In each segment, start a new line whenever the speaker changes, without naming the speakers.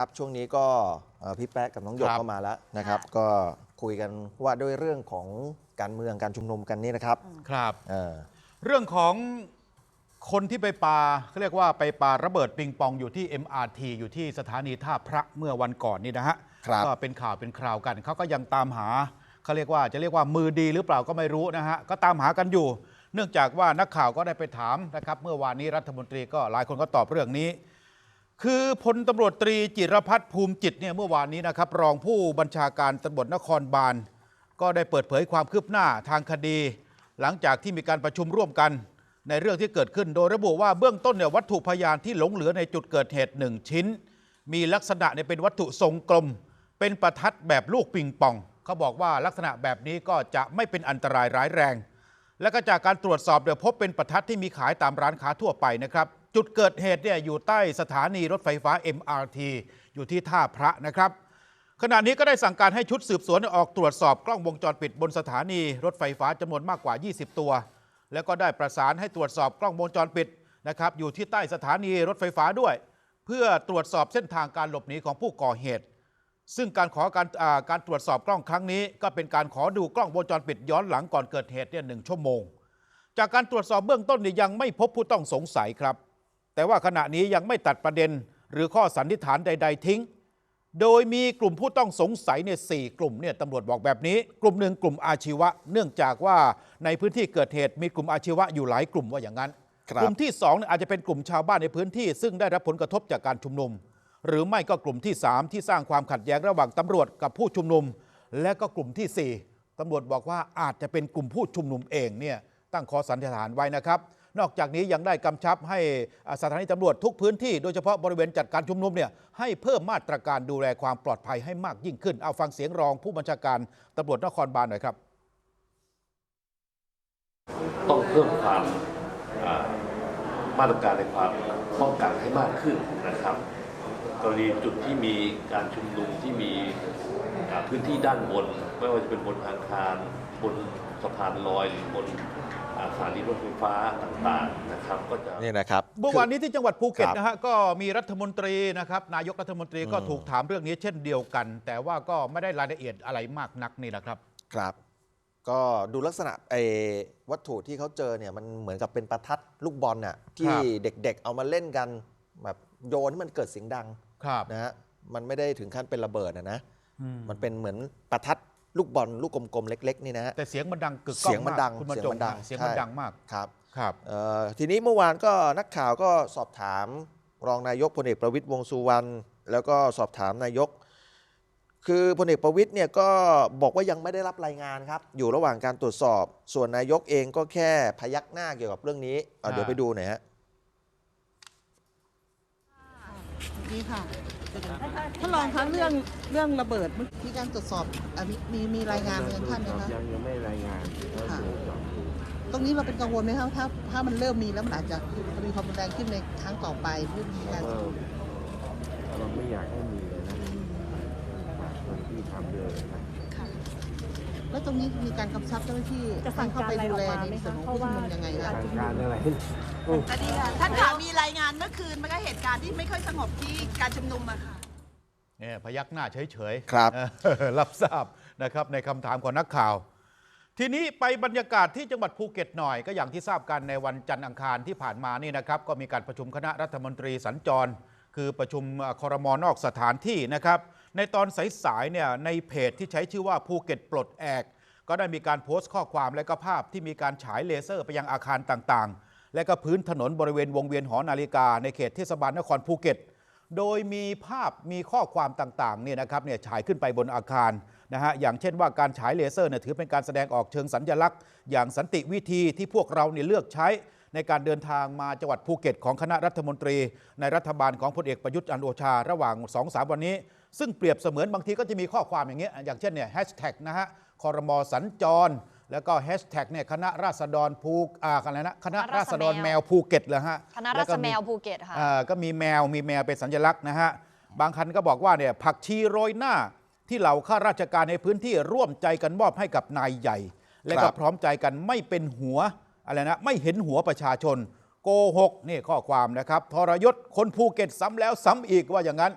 ครับช่วงนี้ก็เอ่อพี่แป๊ะกับน้องหยก
ครับ
ก็มาแล้วนะครับ
ค่ะ
ก็คุยกันว่าด้วยเรื่องของการเมืองการชุมนุมกันนี่นะครับ
ครับ
เออ
เรื่องของคนที่ไปปาเขาเรียกว่าไปปาระเบิดปิงปองอยู่ที่ MRT อยู่ที่สถานีท่าพระเมื่อวันก่อนนี่นะฮะ
ครับ
ก็เป็นข่าวเป็นคราวกันเขาก็ยังตามหาเขาเรียกว่าจะเรียกว่ามือดีหรือเปล่าก็ไม่รู้นะฮะก็ตามหากันอยู่ เนื่องจากว่านักข่าวก็ได้ไปถามนะครับ เมื่อวานนี้รัฐมนตรีก็หลายคนก็ตอบเรื่องนี้ คือพลตำรวจตรีจิรพัฒน์ภูมิจิตเนี่ยเมื่อวานนี้นะครับ รองผู้บัญชาการตำรวจนครบาล ก็ได้เปิดเผยความคืบหน้าทางคดี หลังจากที่มีการประชุมร่วมกันในเรื่องที่เกิดขึ้น โดยระบุว่าเบื้องต้นเนี่ยวัตถุพยานที่หลงเหลือในจุดเกิดเหตุหนึ่งชิ้น มีลักษณะเนี่ยเป็นวัตถุทรงกลม เป็นประทัดแบบลูกปิงปอง เขาบอกว่าลักษณะแบบนี้ก็จะไม่เป็นอันตรายร้ายแรง และก็จากการตรวจสอบเดี๋ยวพบเป็นประทัดที่มีขายตามร้านค้าทั่วไปนะครับ จุดเกิดเหตุเนี่ยอยู่ใต้สถานีรถไฟฟ้า MRT อยู่ที่ท่าพระนะครับ ขณะนี้ก็ได้สั่งการให้ชุดสืบสวนออกตรวจสอบกล้องวงจรปิดบนสถานีรถไฟฟ้าจำนวนมากกว่า 20 ตัว แล้วก็ได้ประสานให้ตรวจสอบกล้องวงจรปิดนะครับอยู่ที่ใต้สถานีรถไฟฟ้าด้วย เพื่อตรวจสอบเส้นทางการหลบหนีของผู้ก่อเหตุ ซึ่งการขอการการตรวจสอบกล้องครั้งนี้ ก็เป็นการขอดูกล้องวงจรปิดย้อนหลังก่อนเกิดเหตุเนี่ยหนึ่งชั่วโมง จากการตรวจสอบเบื้องต้นเนี่ยยังไม่พบผู้ต้องสงสัยครับ แต่ว่าขณะนี้ยังไม่ตัดประเด็นหรือข้อสันนิษฐานใด ๆ ทิ้ง โดยมีกลุ่มผู้ต้องสงสัยเนี่ยสี่กลุ่มเนี่ยตำรวจบอกแบบนี้ กลุ่มหนึ่งกลุ่มอาชีวะ เนื่องจากว่าในพื้นที่เกิดเหตุมีกลุ่มอาชีวะอยู่หลายกลุ่มว่าอย่างนั้น
ครับ
กลุ่มที่สองเนี่ยอาจจะเป็นกลุ่มชาวบ้านในพื้นที่ ซึ่งได้รับผลกระทบจากการชุมนุม หรือไม่ก็กลุ่มที่ 3 ที่สร้างความขัดแย้งระหว่างตำรวจกับผู้ชุมนุม และก็กลุ่มทีสี่4ตำรวจบอกว่าอาจจะเป็นกลุ่มผู้ชุมนุมเองเนี่ยตั้งข้อสันนิษฐานไว้นะครับ นอกจากนี้ยังได้กำชับให้สถานีตำรวจทุกพื้นที่โดยเฉพาะบริเวณจัดการชุมนุมเนี่ยให้เพิ่มมาตรการดูแลความปลอดภัยให้มากยิ่งขึ้น เอาฟังเสียงรองผู้บัญชาการตำรวจนครบาลหน่อยครับ
ต้องเพิ่มความมาตรการในความป้องกันให้มากขึ้นนะครับ กรณีจุดที่มีการชุมนุมที่มีพื้นที่ด้านบน ไม่ว่าจะเป็นบนอาคารบนานลอยหรือบนอ่าสถานีรถไฟฟ้าต่างๆนะครับก็จะ
นี่นะครับ
เมื่อวานนี้ที่จังหวัดภูเก็ต
ครับ
นะฮะก็มีรัฐมนตรีนะครับนายกรัฐมนตรีก็
อืม
ถูกถามเรื่องนี้เช่นเดียวกัน แต่ว่าก็ไม่ได้รายละเอียดอะไรมากนักนี่แหละครับ
ครับ ก็ดูลักษณะไอ้วัตถุที่เขาเจอเนี่ยมันเหมือนกับเป็นประทัดลูกบอลน่ะที่เด็กๆเอามาเล่นกันแบบโยนให้มันเกิดเสียงดัง
ครับ
นะฮะมันไม่ได้ถึงขั้นเป็นระเบิดนะนะ
อืม
มันเป็นเหมือนประทัด ลูกบอลลูกกลมๆเล็กๆนี่นะฮะ
แต่เสียงมันดังกึกก้อง
เสียงมันา
ก
ดัง
คุณมา
เสียง
จ
มันดัง
เสียงมัน
ใช่
ดังมาก
ครับ
ครับ
เอ่อทีนี้เมื่อวานก็นักข่าวก็สอบถามรองนายกพลเอกประวิตยวงษ์สุวรรณแล้วก็สอบถามนายก คือพลเอกประวิตยเนี่ยก็บอกว่ายังไม่ได้รับรายงานครับ อยู่ระหว่างการตรวจสอบ ส่วนนายกเองก็แค่พยักหน้าเกี่ยวกับเรื่องนี้อะเดี๋ยวไปดูหน่อยฮะ
ดีค่ะ ท่านรองคะเรื่องเรื่องระเบิดมันมีการตรวจสอบอะมีมีมีรายงานมายังท่านไหมคะ
ยังยังไม่รายงานเพราะ
ค่ะ
ดูก่อน
ตรงนี้เราเป็นกังวลไหมคะถ้าถ้ามันเริ่มมีแล้วมันอาจจะมีความรุนแรงขึ้นในครั้งต่อไปเรื่องมีการ
ก็เราไม่อยากให้มีเลยนะคนที่ทำเลยนะ
แล้วตรงนี้มีการกำชับเจ้าหน้าที่
จะสั่ง
เข้า
การ
ไป
อะไร
ดู
ออก
แล
มา
ใน
ไหม
ส่ว
คะ
นของ
เพราะ
ผู้ชุ
ว่าม
นุมยังไง
กา
คะ
รชุมนุ
การ
ม
อะไร
สวัสดีค่ะท่านข่าวมีรายงานเมื่อคืนมันก็เหตุการณ์ที่ไม่ค่อยสงบที่การชุมนุมอะค่ะ
เนี่ยพยักหน้าเฉยๆ
ครับ
เออรับทราบนะครับในคำถามของนักข่าว ทีนี้ไปบรรยากาศที่จังหวัดภูเก็ตหน่อย ก็อย่างที่ทราบกันในวันจันทร์อังคารที่ผ่านมานี่นะครับ ก็มีการประชุมคณะรัฐมนตรีสัญจร คือประชุมเอ่อคอรมอนอกสถานที่นะครับ ในตอนสายๆเนี่ยในเพจที่ใช้ชื่อว่าภูเก็ตปลดแอก ก็ได้มีการโพสต์ข้อความและก็ภาพที่มีการฉายเลเซอร์ไปยังอาคารต่างๆ และก็พื้นถนนบริเวณวงเวียนหอนาฬิกา ในเขตเทศบาลนครภูเก็ต โดยมีภาพมีข้อความต่างๆเนี่ยนะครับเนี่ยฉายขึ้นไปบนอาคารนะฮะอย่างเช่นว่าการฉายเลเซอร์เนี่ยถือเป็นการแสดงออกเชิงสัญลักษณ์ อย่างสันติวิธีที่พวกเราเนี่ยเลือกใช้ในการเดินทางมาจังหวัดภูเก็ตของคณะรัฐมนตรี ในรัฐบาลของพลเอกประยุทธ์จันโอชา ระหว่าง2-3วันนี้ ซึ่งเปรียบเสมือนบางทีก็จะมีข้อความอย่างเงี้ยอย่างเช่นเนี่ยแฮชแท็กนะฮะคอรมอสัญจร แล้วก็แฮชแท็กเนี่ยคณะราษฎรภูอ่าอะไรนะคณะราษฎรแมวภูเก็ตเหรอฮะ
คณะรา
แล้ว
ษ
ก็
ฎรแม
มี
วภูเก็ตค่ะ
อ่าก็มีแมวมีแมวเป็นสัญลักษณ์นะฮะบางคันก็บอกว่าเนี่ยผักชีโรยหน้าที่เหล่าข้าราชการในพื้นที่ร่วมใจกันมอบให้กับนายใหญ่ และ
ค
ก็
รับ
พร้อมใจกันไม่เป็นหัวอะไรนะไม่เห็นหัวประชาชน โกหกนี่ข้อความนะครับทรยศคนภูเก็ตซ้ำแล้วซ้ำอีกว่าอย่างนั้น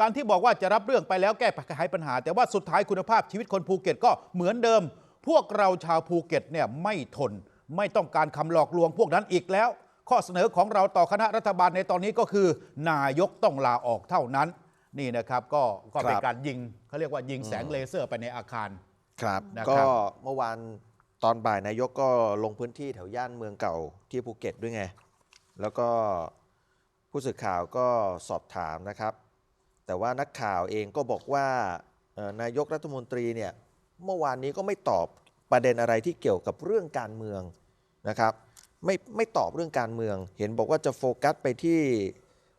การที่บอกว่าจะรับเรื่องไปแล้วแก้ไขปัญหา แต่ว่าสุดท้ายคุณภาพชีวิตคนภูเก็ตก็เหมือนเดิม พวกเราชาวภูเก็ตเนี่ยไม่ทน ไม่ต้องการคำหลอกลวงพวกนั้นอีกแล้ว ข้อเสนอของเราต่อคณะรัฐบาลในตอนนี้ก็คือ นายกต้องลาออกเท่านั้น นี่นะครับก็ก็เป็น
ครับ
การยิงเขาเรียกว่ายิงแสงเลเซอร์ไปในอาคาร
ครับ
นะครับ
ก็เมื่อวานตอนบ่ายนายกก็ลงพื้นที่แถวย่านเมืองเก่าที่ภูเก็ตด้วยไง แล้วก็ผู้สื่อข่าวก็สอบถามนะครับ แต่ว่านักข่าวเองก็บอกว่าเอ่อนายกรัฐมนตรีเนี่ยเมื่อวานนี้ก็ไม่ตอบประเด็นอะไรที่เกี่ยวกับเรื่องการเมืองนะครับไม่ไม่ตอบเรื่องการเมือง เห็นบอกว่าจะโฟกัสไปที่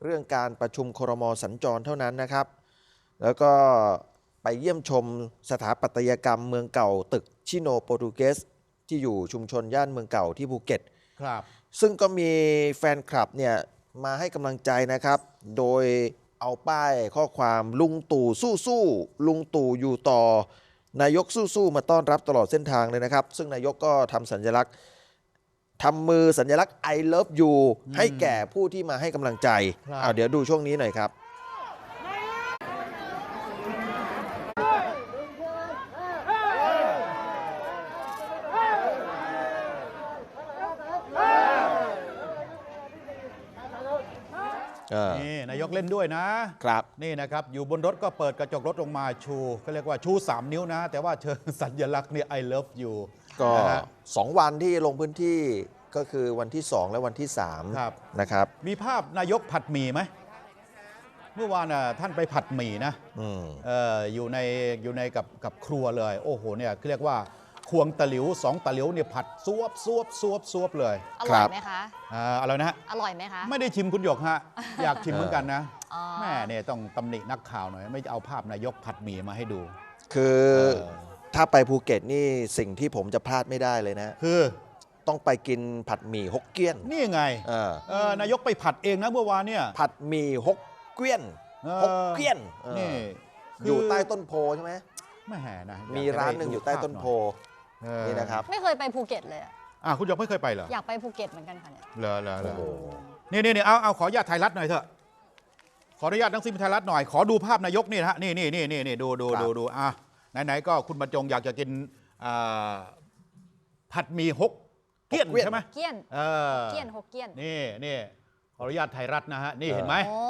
เรื่องการประชุมครมสัญจรเท่านั้นนะครับ แล้วก็ไปเยี่ยมชมสถาปัตยกรรมเมืองเก่าตึกชิโนโปรตุเกสที่อยู่ชุมชนย่านเมืองเก่าที่ภูเก็ต
ครับ
ซึ่งก็มีแฟนคลับเนี่ยมาให้กำลังใจนะครับ โดย เอาป้ายข้อความลุงตู่สู้ๆลุงตู่อยู่ต่อ นายกสู้ๆมาต้อนรับตลอดเส้นทางเลยนะครับ ซึ่งนายกก็ทำสัญลักษณ์ทำมือสัญลักษณ์ I love you ให้แก่ผู้ที่มาให้กำลังใจ
ครับ
เอาเดี๋ยวดูช่วงนี้หน่อยครับ
นี่นายกเล่นด้วยนะ
ครับ
นี่นะครับอยู่บนรถก็เปิดกระจกรถลงมาชูเขาเรียกว่าชู 3 นิ้วนะ แต่ว่าเชิงสัญลักษณ์เนี่ย I love you
ก็
นะฮะ
สองวันที่ลงพื้นที่ก็คือวันที่ 2 และวันที่
ครับ
3นะครับ
มีภาพนายกผัดหมี่ไหมเมื่อวานน่ะท่านไปผัดหมี่นะ
อืม
เอออยู่ในอยู่ในกับกับครัวเลย โอ้โหเนี่ยเรียกว่า ควงตะหลิวสองตะหลิวเนี่ยผัดซวบซวบซวบซวบเลย
อ
ค
ร่
รั
อย
บ
ไหมคะ
อ่าอะไรนะฮะ
อร่อยไหมคะ
ไม่ได้ชิมคุณหยกฮะ อยากชิมเหมือนกันนะ
อ๋อ
แม่เนี่ยต้องตำหนินักข่าวหน่อย ไม่เอาภาพนายกผัดหมี่มาให้ดู
คือ
เออ
ถ้าไปภูเก็ตนี่สิ่งที่ผมจะพลาดไม่ได้เลยนะ
คือ
ต้องไปกินผัดหมี่ฮกเกี้ยน
นี่ไง
เออ
เออนายกไปผัดเองนะเมื่อวานเนี่ย
ผัดหมี่ฮกเกี้ยน
เออ
ฮกเกี้ยนเออ
นี่
อยู่
คือ
ใต้ต้นโพใช่ไหม
ไม่แห่นะ
มีร้านหนึ่งอยู่ใต้ต้นโพ
เออ
นี่นะครับ
ไม่เคยไปภูเก็ตเลยอะ
อะคุณหยกไม่เคยไปเหรอ
อยากไปภูเก็ตเหมือนกันค่ะเนี่ย
เหรอเหรอเหรอ
โอ้โห
นี่นี่นี่เอาเอาขออนุญาตไทยรัฐหน่อยเถอะ ขออนุญาตทั้งสิ้นไทยรัฐหน่อย ขอดูภาพนายกนี่นะฮะนี่นี่นี่นี่นี่ดูดู
ครับ
ดูดูอะไหนๆก็คุณบรรจงอยากจะกินอ่าผัดหมี่ฮกเกี้ยนใช่ไหม
เกี้ยน
เออ
เกี้ยนหกเกี้ยน
นี่นี่ข ออนุญาตไทยรัฐนะฮะ นี่เห็นไหม
โอ้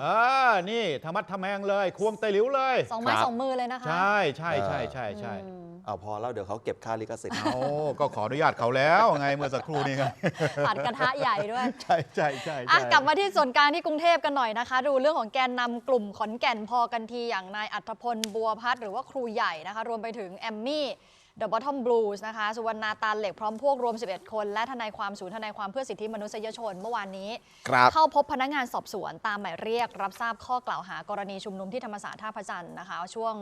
เออนี่ธรรมัดทำแมงเลย ควงไตหลิวเลย
สองไม้
ครับ
สองมือเลยนะคะ
ใช่ใช่ใช่ใช่ใช่
อืม
เอาพอแล้วเดี๋ยวเขาเก็บค่าลิขสิทธิ์
โอ้ก็ขออนุญาตเขาแล้วไงเมื่อสักครู่นี้ไง
ผัดกระทะใหญ่ด้วย
ใช่ใช่ใช่
อะ
ใช่
กลับมาที่ส่วนกลางที่กรุงเทพกันหน่อยนะคะ ดูเรื่องของแกนนำกลุ่มขอนแก่นพอกันทีอย่างนายอัธพลบัวพัฒน์หรือว่าครูใหญ่นะคะ รวมไปถึงแอมมี่ เดอะบอททอมบลูส์นะคะสุวรรณาตาเหล็กพร้อมพวกรวม 11 คน และทนายความศูนย์ทนายความเพื่อสิทธิมนุษยชนเมื่อวานนี้
ครับ
เข้าพบพนักงานสอบสวนตามหมายเรียก รับทราบข้อกล่าวหากรณีชุมนุมที่ธรรมศาสตร์ท่าพระจันทร์นะคะ ช่วง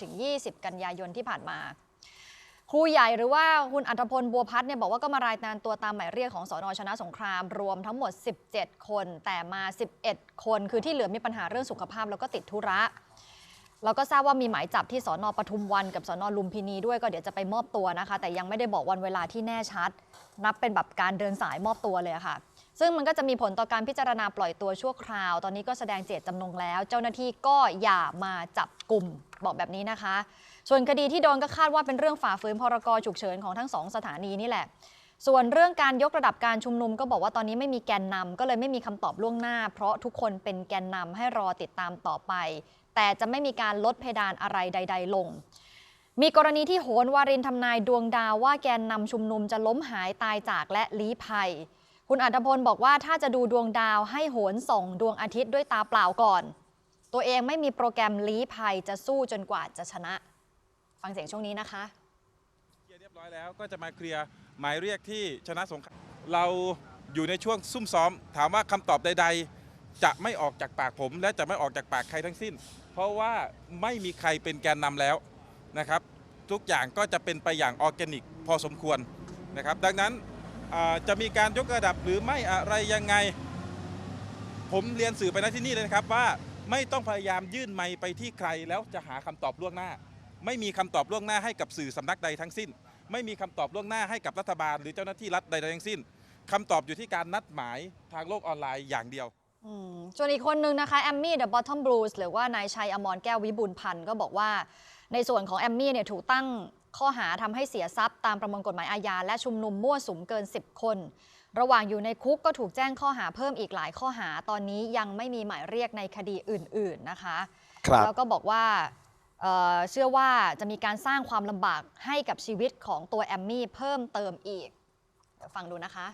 19-20 กันยายนที่ผ่านมา ครูใหญ่หรือว่าคุณอัธพลบัวพัฒน์เนี่ยบอกว่าก็มารายงานตัวตามหมายเรียกของสอนอชนะสงครามรวมทั้งหมด 17 คน แต่มา 11 คน คือที่เหลือมีปัญหาเรื่องสุขภาพแล้วก็ติดธุระ แล้วก็ทราบว่ามีหมายจับที่สอนอปทุมวันกับสอนอลุมพินีด้วยก็เดี๋ยวจะไปมอบตัวนะคะ แต่ยังไม่ได้บอกวันเวลาที่แน่ชัด นับเป็นแบบการเดินสายมอบตัวเลยะค่ะ ซึ่งมันก็จะมีผลต่อการพิจารณาปล่อยตัวชั่วคราว ตอนนี้ก็แสดงเจตจำนงแล้ว เจ้าหน้าที่ก็อย่ามาจับกลุ่มบอกแบบนี้นะคะ ส่วนคดีที่โดนก็คาดว่าเป็นเรื่องฝ่าฝืนพรกฉุกเฉินของทั้งสองสถานีนี่แหละส่วนเรื่องการยกระดับการชุมนุมก็บอกว่าตอนนี้ไม่มีแกนนำก็เลยไม่มีคำตอบล่วงหน้า เพราะทุกคนเป็นแกนนำให้รอติดตามต่อไป แต่จะไม่มีการลดเพดานอะไรใด ๆ ลง มีกรณีที่โหนวารินทำนายดวงดาวว่าแกนนำชุมนุมจะล้มหายตายจากและลี้ภัย คุณอัธพลบอกว่าถ้าจะดูดวงดาวให้โหนส่องดวงอาทิตย์ด้วยตาเปล่าก่อน ตัวเองไม่มีโปรแกรมลี้ภัยจะสู้จนกว่าจะชนะ ฟังเสียงช่วงนี้นะคะ
เคลียร์เรียบร้อยแล้วก็จะมาเคลียร์หมายเรียกที่ชนะสงครามเราอยู่ในช่วงซุ่มซ้อม ถามว่าคำตอบใด ๆ จะไม่ออกจากปากผม และจะไม่ออกจากปากใครทั้งสิ้น เพราะว่าไม่มีใครเป็นแกนนำแล้วนะครับ ทุกอย่างก็จะเป็นไปอย่างออร์แกนิกพอสมควรนะครับ ดังนั้นจะมีการยกระดับหรือไม่อะไรยังไง ผมเรียนสื่อไปณที่นี่เลยนะครับว่าไม่ต้องพยายามยื่นไมค์ไปที่ใครแล้วจะหาคำตอบล่วงหน้า ไม่มีคำตอบล่วงหน้าให้กับสื่อสำนักใดทั้งสิ้น ไม่มีคำตอบล่วงหน้าให้กับรัฐบาล หรือเจ้าหน้าที่รัฐใดทั้งสิ้นคำตอบอยู่ที่การนัดหมายทางโลกออนไลน์อย่างเดียว
อืมส่วนอีกคนนึงนะคะแอมมี่เดอะบอททอมบลูส์หรือว่านายชัยอมรแก้ววิบูลย์พันธ์ก็บอกว่า ในส่วนของแอมมี่เนี่ยถูกตั้งข้อหาทำให้เสียทรัพย์ตามประมวลกฎหมายอาญาและชุมนุมมั่วสุมเกิน 10 คน ระหว่างอยู่ในคุกก็ถูกแจ้งข้อหาเพิ่มอีกหลายข้อหาตอนนี้ยังไม่มีหมายเรียกในคดีอื่น ๆนะคะ
ครับ
แล้วก็บอกว่าเอ่อเชื่อว่าจะมีการสร้างความลำบากให้กับชีวิตของตัวแอมมี่เพิ่มเติมอีกเดี๋ยวฟังดูนะคะ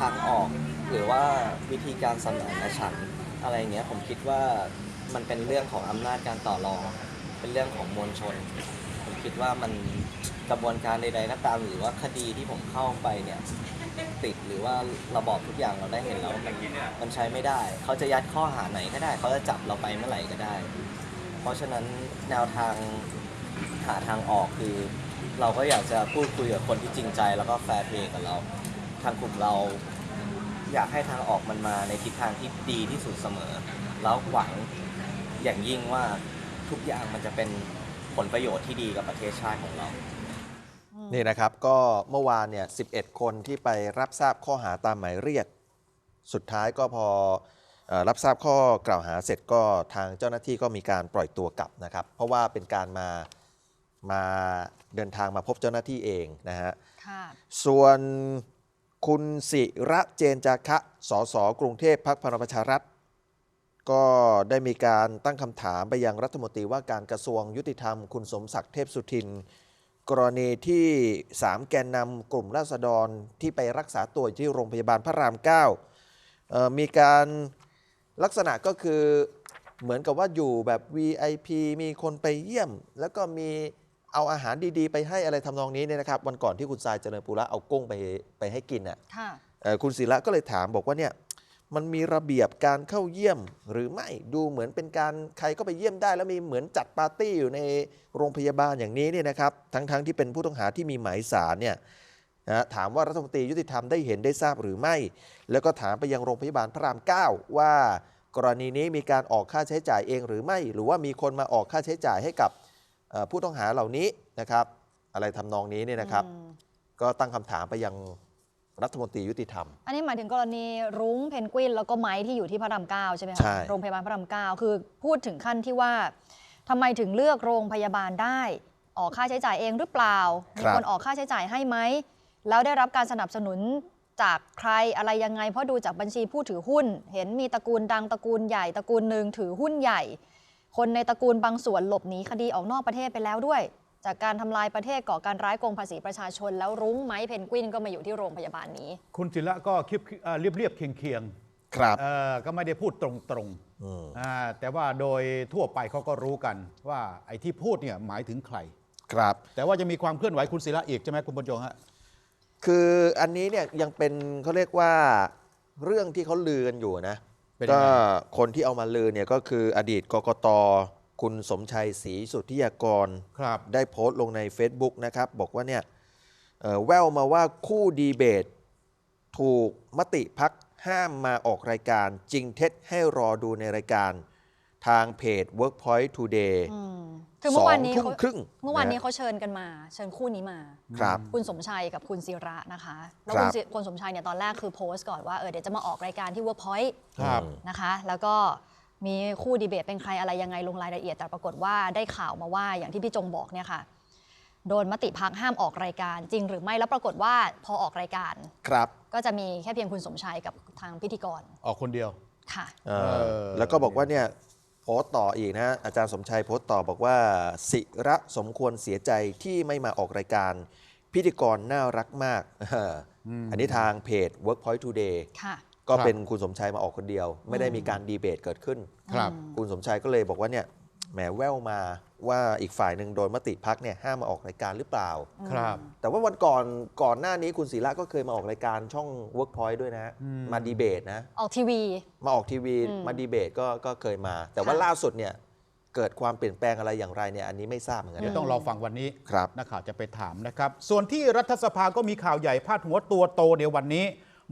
ทางออกหรือว่าวิธีการสมานฉันท์อะไรเงี้ยผมคิดว่ามันเป็นเรื่องของอำนาจการต่อรอง เป็นเรื่องของมวลชน ผมคิดว่ามันกระบวนการใดๆก็ตามหรือว่าคดีที่ผมเข้าไปเนี่ยติดหรือว่าระบอบทุกอย่างเราได้เห็นแล้วมันมันใช้ไม่ได้ เขาจะยัดข้อหาไหนก็ได้ เขาจะจับเราไปเมื่อไหร่ก็ได้ เพราะฉะนั้นแนวทางหาทางออกคือ เราก็อยากจะพูดคุยกับคนที่จริงใจแล้วก็แฟร์เพย์กับเรา ทางกลุ่มเรา อยากให้ทางออกมันมาในทิศทางที่ดีที่สุดเสมอ แล้วหวังอย่างยิ่งว่าทุกอย่างมันจะเป็นผลประโยชน์ที่ดีกับประเทศชาติของเรา
นี่นะครับก็เมื่อวานเนี่ย 11 คนที่ไปรับทราบข้อหาตามหมายเรียก สุดท้ายก็พอเออรับทราบข้อกล่าวหาเสร็จก็ทางเจ้าหน้าที่ก็มีการปล่อยตัวกลับนะครับ เพราะว่าเป็นการมามาเดินทางมาพบเจ้าหน้าที่เองนะฮะ
ค่ะ
ส่วน คุณสิระเจนจาคะสสกรุงเทพพักพลังประชารัฐ ก็ได้มีการตั้งคำถามไปยังรัฐมนตรีว่าการกระทรวงยุติธรรม คุณสมศักดิ์เทพสุทิน กรณีที่ 3 แกนนำกลุ่มราษฎรที่ไปรักษาตัวที่โรงพยาบาลพระราม9เอ่อมีการลักษณะก็คือเหมือนกับว่าอยู่แบบ VIP มีคนไปเยี่ยม แล้วก็มี เอาอาหารดีๆ ไปให้อะไรทำนองนี้เนี่ยนะครับวันก่อนที่คุณทรายเจริญปุระเอากุ้งไปไปให้กินอะ
ค่ะ
เอ่อคุณศิระก็เลยถามบอกว่าเนี่ยมันมีระเบียบการเข้าเยี่ยมหรือไม่ดูเหมือนเป็นการใครก็ไปเยี่ยมได้ แล้วมีเหมือนจัดปาร์ตี้อยู่ในโรงพยาบาลอย่างนี้เนี่ยนะครับทั้งๆที่เป็นผู้ต้องหาที่มีหมายสารเนี่ยนะฮะถามว่ารัฐมนตรียุติธรรมได้เห็นได้ทราบหรือไม่ แล้วก็ถามไปยังโรงพยาบาลพระราม 9 ว่ากรณีนี้มีการออกค่าใช้จ่ายเองหรือไม่ หรือว่ามีคนมาออกค่าใช้จ่ายให้กับเอ่อ ผู้ต้องหาเหล่านี้นะครับ อะไรทำนองนี้เนี่ยนะครับ
อืม
ก็ตั้งคำถามไปยังรัฐมนตรียุติธรรม
อันนี้หมายถึงกรณีรุ้งเพนกวิน แล้วก็ไม้ที่อยู่ที่พระรามเก้าใช่ไหมคะ
ใช่
โรงพยาบาลพระรามเก้าคือพูดถึงขั้นที่ว่าทำไมถึงเลือกโรงพยาบาลได้ ออกค่าใช้จ่ายเองหรือเปล่ามีคนออกค่าใช้จ่ายให้ไหมแล้วได้รับการสนับสนุนจากใครอะไรยังไง เพราะดูจากบัญชีผู้ถือหุ้น เห็นมีตระกูลดังตระกูลใหญ่ตระกูลหนึ่งถือหุ้นใหญ่ คนในตระกูลบางส่วนหลบหนีคดีออกนอกประเทศไปแล้วด้วย จากการทำลายประเทศก่อการร้ายโกงภาษีประชาชน แล้วรุ้งไม้เพนกวินก็มาอยู่ที่โรงพยาบาลนี้
คุณศิระก็คลิปเอ่อเรียบเรียบๆเคียงเคียง
ครับ
ๆเอ่อก็ไม่ได้พูดตรง
อืม
ๆอ่าแต่ว่าโดยทั่วไปเขาก็รู้กันว่าไอ้ที่พูดเนี่ยหมายถึงใคร
ครับ
แต่ว่าจะมีความเคลื่อนไหวคุณศิระอีกใช่ไหมคุณบรรจงฮะ
คืออันนี้เนี่ยยังเป็นเขาเรียกว่าเรื่องที่เขาลือกันอยู่นะ
เป็นยัง
ก็
ไง
คนที่เอามาลือเนี่ยก็คืออดีตกกตคุณสมชัยศรีสุทธิยากร
ครับ
ได้โพสต์ลงใน Facebook นะครับ บอกว่าเนี่ยเอ่อแววมาว่าคู่ดีเบต ถูกมติพักห้ามมาออกรายการ จริงเท็จให้รอดูในรายการ ทางเพจ Workpoint Today
อืมคือเมื่อวานนี้
สองทุ่
เขา
มครึ่ง
เมื่อวานนี้ะ
ฮะ
เขาเชิญกันมา เชิญคู่นี้มา
ครับ
คุณสมชัยกับคุณศิระนะคะแล้ว
ครั
คุณ
บ
ศิคุณสมชัยเนี่ยตอนแรกคือโพสต์ก่อนว่าเออเดี๋ยวจะมาออกรายการที่ Workpoint
ครับ
นะคะ แล้วก็มีคู่ดีเบตเป็นใครอะไรยังไงลงรายละเอียด แต่ปรากฏว่าได้ข่าวมาว่าอย่างที่พี่จงบอกเนี่ยค่ะโดนมติพักห้ามออกรายการจริงหรือไม่แล้วปรากฏว่าพอออกรายการ
ครับ
ก็จะมีแค่เพียงคุณสมชัยกับทางพิธีกร
ออกคนเดียว
ค่ะ
เอ่อ
เออ
แล้วก็บอกว่าเนี่ย โพสต์ต่ออีกนะ อาจารย์สมชัยโพสต์ต่อบอกว่า สิระสมควรเสียใจที่ไม่มาออกรายการ พิธีกรน่ารักมากเออออันนี้ทางเพจ Workpoint Today
ค่ะ
ก็
ครับ
เป็นคุณสมชัยมาออกคนเดียว ไม่ได้มีการดีเบตเกิดขึ้น
ครับ
คุณสมชัยก็เลยบอกว่าเนี่ย แหมแววมาว่าอีกฝ่ายหนึ่งโดยมติพักเนี่ยห้ามมาออกรายการหรือเปล่า
ครับ
แต่ว่าวันก่อนก่อนหน้านี้คุณศิระก็เคยมาออกรายการช่อง Workpoint ด้วยนะฮะ
อืม
มาดีเบตนะ
ออกทีวี
มาออกทีวี
อืม
มาดีเบตก็ก็เคยมา แต่ว่า
ค่ะ
ล่าสุดเนี่ยเกิดความเปลี่ยนแปลงอะไรอย่างไรเนี่ยอันนี้ไม่ทราบเหมือนกัน
เดี๋ยวต้องรอฟังวันนี้
ครับ
นักข่าวจะไปถามนะครับ ส่วนที่รัฐสภาก็มีข่าวใหญ่พาดหัวตัวโตในวันนี้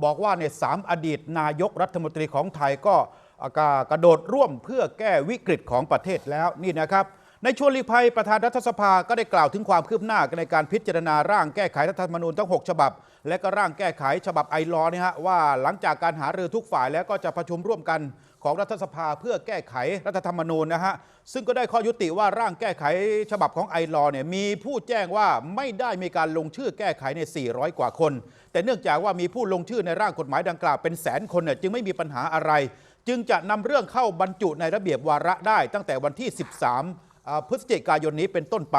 บอกว่าเนี่ยสามอดีตนายกรัฐมนตรีของไทยก็อา กากระโดดร่วมเพื่อแก้วิกฤตของประเทศแล้วนี่นะครับ ในชวนลีภัยประธานรัฐสภาก็ได้กล่าวถึงความคืบหน้าในการพิจารณาร่างแก้ไขรัฐธรรมนูญทั้ง 6 ฉบับ และก็ร่างแก้ไขฉบับไอรอว์เนี่ยฮะว่าหลังจากการหารือทุกฝ่ายแล้วก็จะประชุมร่วมกันของรัฐสภาเพื่อแก้ไขรัฐธรรมนูญนะฮะซึ่งก็ได้ข้อยุติว่าร่างแก้ไขฉบับของไอรอเนี่ยมีผู้แจ้งว่าไม่ได้มีการลงชื่อแก้ไขใน 400 กว่าคน แต่เนื่องจากว่ามีผู้ลงชื่อในร่างกฎหมายดังกล่าวเป็นแสนคนเนี่ยจึงไม่มีปัญหาอะไร จึงจะนำเรื่องเข้าบรรจุในระเบียบวาระได้ตั้งแต่วันที่ 13 พฤศจิกายนนี้เป็นต้นไป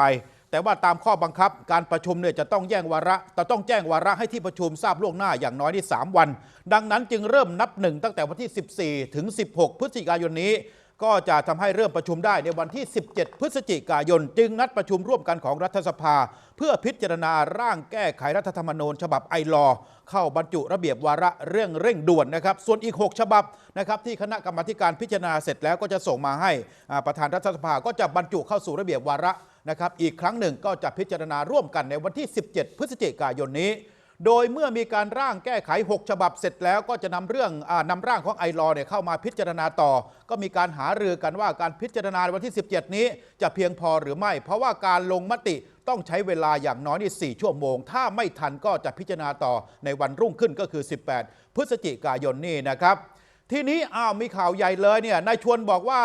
แต่ว่าตามข้อบังคับการประชุมเนี่ยจะต้องแจ้งวาระจะต้องแจ้งวาระให้ที่ประชุมทราบล่วงหน้าอย่างน้อยที่3วัน ดังนั้นจึงเริ่มนับหนึ่งตั้งแต่วันที่ 14 ถึง 16 พฤศจิกายนนี้ ก็จะทำให้เริ่มประชุมได้ในวันที่ 17 พฤศจิกายน จึงนัดประชุมร่วมกันของรัฐสภา เพื่อพิจารณาร่างแก้ไขรัฐธรรมนูญ ฉบับไอรอเข้าบรรจุระเบียบวาระเรื่องเร่งด่วนนะครับ ส่วนอีก 6 ฉบับนะครับที่คณะกรรมาการพิจารณาเสร็จแล้วก็จะส่งมาให้ประธานรัฐสภาก็จะบรรจุเข้าสู่ระเบียบวาระนะครับ อีกครั้งหนึ่งก็จะพิจารณาร่วมกันในวันที่ 17 พฤศจิกายนนี้ โดยเมื่อมีการร่างแก้ไข 6 ฉบับเสร็จแล้วก็จะนำเรื่องอานำร่างของไอรอว์เนี่ยเข้ามาพิจารณาต่อ ก็มีการหารือกันว่าการพิจารณาวันที่ 17 นี้จะเพียงพอหรือไม่ เพราะว่าการลงมติต้องใช้เวลาอย่างน้อยนี่4ชั่วโมง ถ้าไม่ทันก็จะพิจารณาต่อในวันรุ่งขึ้นก็คือ 18 พฤศจิกายนนี้นะครับ ทีนี้อ้าวมีข่าวใหญ่เลยเนี่ยนายชวนบอกว่า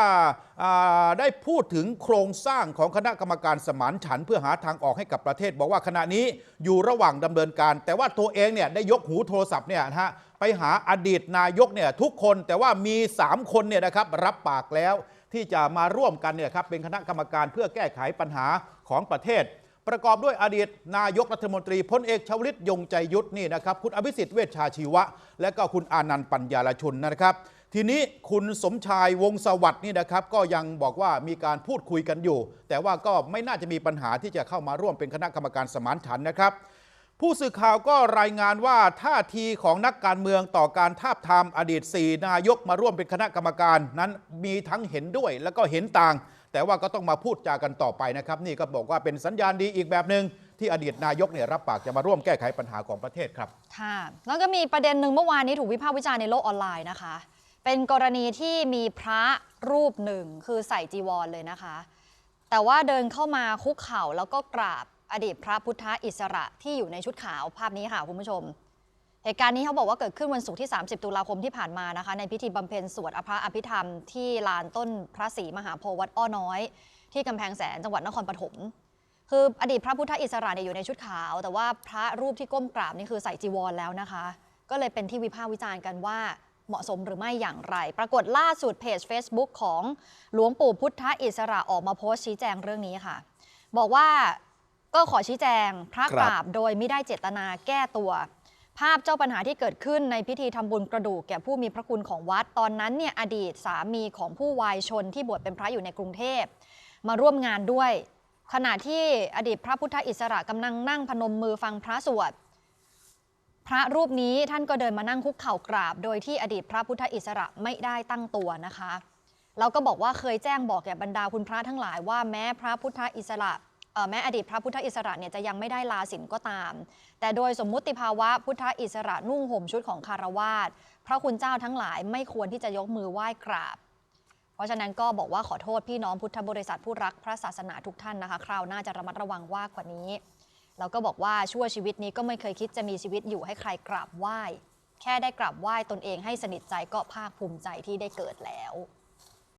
าได้พูดถึงโครงสร้างของคณะกรรมการสมานฉันเพื่อหาทางออกให้กับประเทศ บอกว่าขณะนี้อยู่ระหว่างดำเนินการ แต่ว่าตัวเองเนี่ยได้ยกหูโทรศัพท์เนี่ยนะฮะไปหาอดีตนายกเนี่ยทุกคนแต่ว่ามี 3 คนเนี่ยนะครับรับปากแล้วที่จะมาร่วมกันเนี่ยครับเป็นคณะกรรมการเพื่อแก้ไขปัญหาของประเทศ ประกอบด้วยอดีตนายกรัฐมนตรีพลเอกชวลิตยงใจยุทธนี่นะครับคุณอภิสิทธิ์เวชชาชีวะ และก็คุณอานันต์ปัญญาลชุนนะครับ ทีนี้คุณสมชายวงสวัสดิ์นี่นะครับ ก็ยังบอกว่ามีการพูดคุยกันอยู่ แต่ว่าก็ไม่น่าจะมีปัญหาที่จะเข้ามาร่วมเป็นคณะกรรมการสมานฉันนะครับ ผู้สื่อข่าวก็รายงานว่าท่าทีของนักการเมืองต่อการทาบทามอดีต4นายกมาร่วมเป็นคณะกรรมการนั้นมีทั้งเห็นด้วยและก็เห็นต่าง แต่ว่าก็ต้องมาพูดจากันต่อไปนะครับ นี่ก็บอกว่าเป็นสัญญาณดีอีกแบบหนึ่งที่อดีตนายกเนี่ยรับปากจะมาร่วมแก้ไขปัญหาของประเทศครับ
ค่ะแล้วก็มีประเด็นหนึ่งเมื่อวานนี้ถูกวิพากษ์วิจารณ์ในโลกออนไลน์นะคะ เป็นกรณีที่มีพระรูปหนึ่งคือใส่จีวรเลยนะคะ แต่ว่าเดินเข้ามาคุกเข่าแล้วก็กราบ อดีตพระพุทธอิสระที่อยู่ในชุดขาวภาพนี้ค่ะคุณผู้ชม เหตุการณ์นี้เขาบอกว่าเกิดขึ้นวันศุกร์ที่ 30 ตุลาคมที่ผ่านมานะคะ ในพิธีบำเพ็ญสวดอภอภิธรรมที่ลานต้นพระศรีมหาโพธิ์วัดอ้อน้อย ที่กำแพงแสนจังหวัดนครปฐมคืออดีตพระพุทธอิสระเนี่ยอยู่ในชุดขาว แต่ว่าพระรูปที่ก้มกราบนี่คือใส่จีวรแล้วนะคะ ก็เลยเป็นที่วิพากษ์วิจารณ์กันว่าเหมาะสมหรือไม่อย่างไร ปรากฏล่าสุดเพจ Facebook ของหลวงปู่พุทธอิสระออกมาโพสต์ชี้แจงเรื่องนี้ค่ะ บอกว่า ก็ขอชี้แจงพระ
ครับ
กราบโดยไม่ได้เจตนาแก้ตัว ภาพเจ้าปัญหาที่เกิดขึ้นในพิธีทำบุญกระดูกแก่ผู้มีพระคุณของวัดตอนนั้นเนี่ยอดีตสามีของผู้วายชนที่บวชเป็นพระอยู่ในกรุงเทพ มาร่วมงานด้วย ขณะที่อดีตพระพุทธอิสระกำลังนั่งพนมมือฟังพระสวดพระรูปนี้ท่านก็เดินมานั่งคุกเข่ากราบ โดยที่อดีตพระพุทธอิสระไม่ได้ตั้งตัวนะคะแล้วก็บอกว่าเคยแจ้งบอกแก่บรรดาคุณพระทั้งหลายว่าแม้พระพุทธอิสระเอ่อ แม้อดีตพระพุทธอิสระเนี่ยจะยังไม่ได้ลาสินก็ตาม แต่โดยสมมุติภาวะพุทธอิสระนุ่งห่มชุดของคารวาสพระคุณเจ้าทั้งหลายไม่ควรที่จะยกมือไหว้กราบ เพราะฉะนั้นก็บอกว่าขอโทษพี่น้องพุทธบริษัทผู้รักพระศาสนาทุกท่านนะคะ คราวหน้าจะระมัดระวังว่ากว่านี้แล้วก็บอกว่าชั่วชีวิตนี้ก็ไม่เคยคิดจะมีชีวิตอยู่ให้ใครกราบไหว้ แค่ได้กราบไหว้ตนเองให้สนิทใจก็ภาคภูมิใจที่ได้เกิดแล้ว